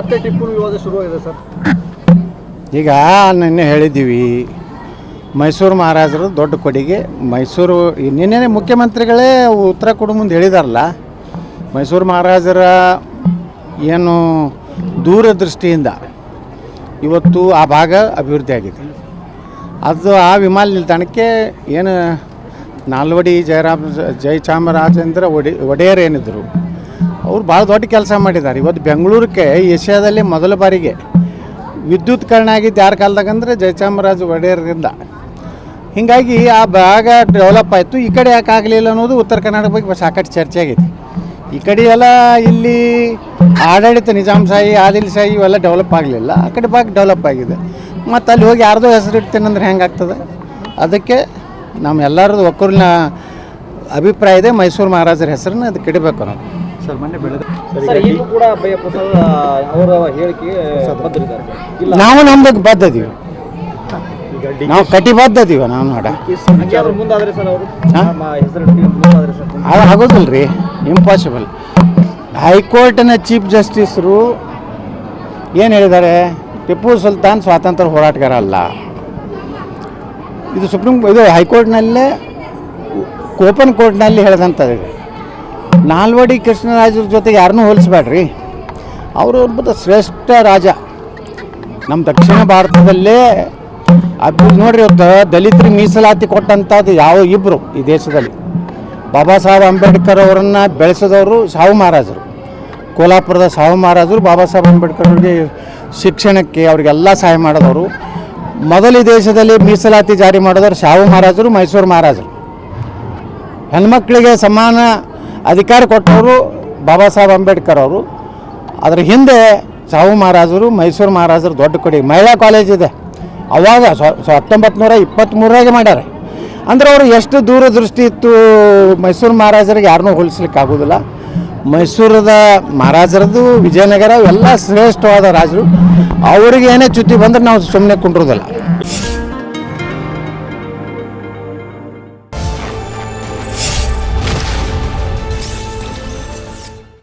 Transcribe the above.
ಮತ್ತೆ ಟಿಪ್ಪು ವಿವಾದ ಶುರುವಾಗಿದೆ ಸರ್. ಈಗ ನಿನ್ನೆ ಹೇಳಿದ್ದೀವಿ, ಮೈಸೂರು ಮಹಾರಾಜರು ದೊಡ್ಡ ಕೊಡುಗೆ, ಮೈಸೂರು ನಿನ್ನೆ ಮುಖ್ಯಮಂತ್ರಿಗಳೇ ಉತ್ತರ ಕೊಡು ಮುಂದೆ ಹೇಳಿದಾರಲ್ಲ, ಮೈಸೂರು ಮಹಾರಾಜರ ಏನು ದೂರದೃಷ್ಟಿಯಿಂದ ಇವತ್ತು ಆ ಭಾಗ ಅಭಿವೃದ್ಧಿ ಆಗಿದೆ. ಅದು ಆ ವಿಮಾನ ನಿಲ್ದಾಣಕ್ಕೆ ಏನು ನಾಲ್ವಡಿ ಜಯರಾಮ್ ಜಯಚಾಮರಾಜೇಂದ್ರ ಒಡೆ, ಒಡೆಯರ್ ಏನಿದ್ರು ಅವ್ರು ಭಾಳ ದೊಡ್ಡ ಕೆಲಸ ಮಾಡಿದ್ದಾರೆ. ಇವತ್ತು ಬೆಂಗಳೂರಿಗೆ ಏಷ್ಯಾದಲ್ಲಿ ಮೊದಲ ಬಾರಿಗೆ ವಿದ್ಯುತ್ಕರಣ ಆಗಿದ್ದು ಯಾರ ಕಾಲದಾಗ ಅಂದರೆ ಜಯಚಾಮರಾಜ ಒಡೆಯರಿಂದ ಹೀಗಾಗಿ ಆ ಭಾಗ ಡೆವಲಪ್ ಆಯಿತು. ಈ ಕಡೆ ಯಾಕೆ ಆಗಲಿಲ್ಲ ಅನ್ನೋದು ಉತ್ತರ ಕರ್ನಾಟಕ ಬಗ್ಗೆ ಸಾಕಷ್ಟು ಚರ್ಚೆ ಆಗಿದೆ. ಈ ಕಡೆ ಎಲ್ಲ ಇಲ್ಲಿ ಆಡಳಿತ ನಿಜಾಮ್ ಶಾಹಿ, ಆದಿಲ್ ಆದಿಲ್ಶಾಹಿ ಇವೆಲ್ಲ ಡೆವಲಪ್ ಆಗಲಿಲ್ಲ. ಆ ಕಡೆ ಭಾಗ ಡೆವಲಪ್ ಆಗಿದೆ. ಮತ್ತು ಅಲ್ಲಿ ಹೋಗಿ ಯಾರ್ದೋ ಹೆಸರು ಇಡ್ತೇನೆ ಹೆಂಗೆ ಆಗ್ತದೆ? ಅದಕ್ಕೆ ನಮ್ಮ ಎಲ್ಲರದ್ದು ಒಕ್ಕೂರಿನ ಅಭಿಪ್ರಾಯ ಇದೆ. ಮೈಸೂರು ಮಹಾರಾಜರ ಹೆಸರನ್ನ ಅದಕ್ಕೆ ಇಡಬೇಕು ನಾವು. ಸರ್ ಮೊನ್ನೆ ಬೆಳೆದ ಸರ್ ಈಗಲೂ ಕೂಡ ಅಭಯ ಪ್ರಸಾದ್ ಅವರ ಹೇಳಿಕೆ ಬದ್ಧರಿದ್ದಾರೆ ಇಲ್ಲ. ನಾವು ನಮ್ದಕ್ಕೆ ಬದ್ಧದೀವಿ. ಈಗ ನಾವು ಕಟಿಬದ್ಧ ಅದೀವಿ ನಾವು ನೋಡ. ಹಂಗೆ ಅವ್ರು ಮುಂದಾದ್ರೆ ಸರ್ ಅವರು? ನಮ್ಮ ಹೆಸರು ಮುಂದಾದ್ರೆ ಸರ್ ಅದು ಆಗೋದಿಲ್ಲ ರೀ ಇಂಪಾಸಿಬಲ್ ಹೈಕೋರ್ಟಿನ ಚೀಫ್ ಜಸ್ಟಿಸರು ಏನು ಹೇಳಿದ್ದಾರೆ? ಟಿಪ್ಪು ಸುಲ್ತಾನ್ ಸ್ವಾತಂತ್ರ್ಯ ಹೋರಾಟಗಾರ ಅಲ್ಲ. ಇದು ಸುಪ್ರೀಂ ಇದು ಹೈಕೋರ್ಟ್ನಲ್ಲೇ ಓಪನ್ ಕೋರ್ಟ್ನಲ್ಲಿ ಹೇಳಿದಂಥದ್ದು ನಾಲ್ವಡಿ ಕೃಷ್ಣರಾಜರ ಜೊತೆಗೆ ಯಾರನ್ನೂ ಹೋಲಿಸ್ಬೇಡ್ರಿ. ಅವರು ಅದ್ಭುತ ಶ್ರೇಷ್ಠ ರಾಜ. ನಮ್ಮ ದಕ್ಷಿಣ ಭಾರತದಲ್ಲೇ ಅದು ನೋಡ್ರಿ ಇವತ್ತು ದಲಿತರಿಗೆ ಮೀಸಲಾತಿ ಕೊಟ್ಟಂಥದ್ದು ಯಾವ ಇಬ್ಬರು ಈ ದೇಶದಲ್ಲಿ. ಬಾಬಾ ಸಾಹೇಬ್ ಅಂಬೇಡ್ಕರ್ ಅವರನ್ನು ಬೆಳೆಸಿದವರು ಸಾವು ಮಹಾರಾಜರು. ಕೋಲಾಪುರದ ಸಾವು ಮಹಾರಾಜರು ಬಾಬಾ ಸಾಹೇಬ್ ಅಂಬೇಡ್ಕರ್ ಅವರಿಗೆ ಶಿಕ್ಷಣಕ್ಕೆ ಅವರಿಗೆಲ್ಲ ಸಹಾಯ ಮಾಡಿದವರು. ಮೊದಲ ದೇಶದಲ್ಲಿ ಮೀಸಲಾತಿ ಜಾರಿ ಮಾಡಿದವರು ಶಾಹು ಮಹಾರಾಜರು, ಮೈಸೂರು ಮಹಾರಾಜರು. ಹೆಣ್ಮಕ್ಳಿಗೆ ಸಮಾನ ಅಧಿಕಾರ ಕೊಟ್ಟವರು ಬಾಬಾ ಸಾಹೇಬ್ ಅಂಬೇಡ್ಕರ್ ಅವರು. ಅದರ ಹಿಂದೆ ಸಾಹು ಮಹಾರಾಜರು, ಮೈಸೂರು ಮಹಾರಾಜರು ದೊಡ್ಡ ಕೊಡಿ, ಮಹಿಳಾ ಕಾಲೇಜ್ ಇದೆ. ಅವಾಗ ಹತ್ತೊಂಬತ್ತು ನೂರ ಇಪ್ಪತ್ತ್ಮೂರಾಗೆ ಮಾಡ್ಯಾರ. ಅಂದ್ರೆ ಅವರು ಎಷ್ಟು ದೂರದೃಷ್ಟಿ ಇತ್ತು ಮೈಸೂರು ಮಹಾರಾಜರಿಗೆ ಯಾರನ್ನೂ ಹೋಲಿಸ್ಲಿಕ್ಕೆ ಆಗೋದಿಲ್ಲ. ಮೈಸೂರದ ಮಹಾರಾಜರದು ವಿಜಯನಗರ ಎಲ್ಲ ಶ್ರೇಷ್ಠವಾದ ರಾಜರು. ಅವ್ರಿಗೆ ಏನೇ ಚುಟ್ಟಿ ಬಂದ್ರೆ ನಾವು ಸುಮ್ಮನೆ ಕುಂಡ್ರೋದಿಲ್ಲ.